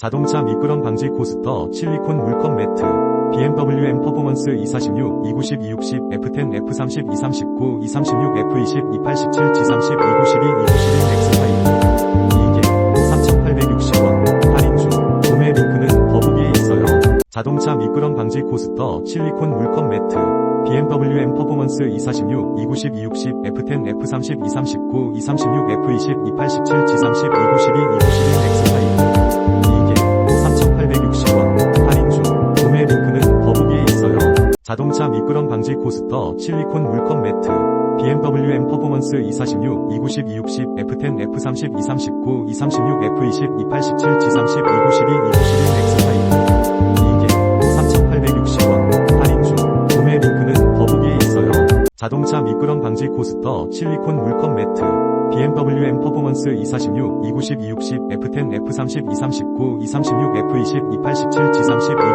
자동차 미끄럼 방지 코스터 실리콘 물컵 매트 BMW M 퍼포먼스 246, 290, 260, F10, F30, 239, 236, F20, 287, G30, 292, 291, X5 이게 3,860원 할인 중 구매 링크는 더보기에 있어요. 자동차 미끄럼 방지 코스터 실리콘 물컵 매트 BMW M 퍼포먼스 246, 290, 260, F10, F30, 239, 236, F20, 287, G30, 292, 291, X5 자동차 미끄럼 방지 코스터 실리콘 물컵 매트 BMW M 퍼포먼스 246, 290, 260, F10, F30, 239, 236, F20, 287, G30, 292, 291, X5 이게 3,860원. 할인 중. 구매 링크는 더보기에 있어요. 자동차 미끄럼 방지 코스터 실리콘 물컵 매트 BMW M 퍼포먼스 246, 290, 260, F10, F30, 239, 236, F20, 287, G30,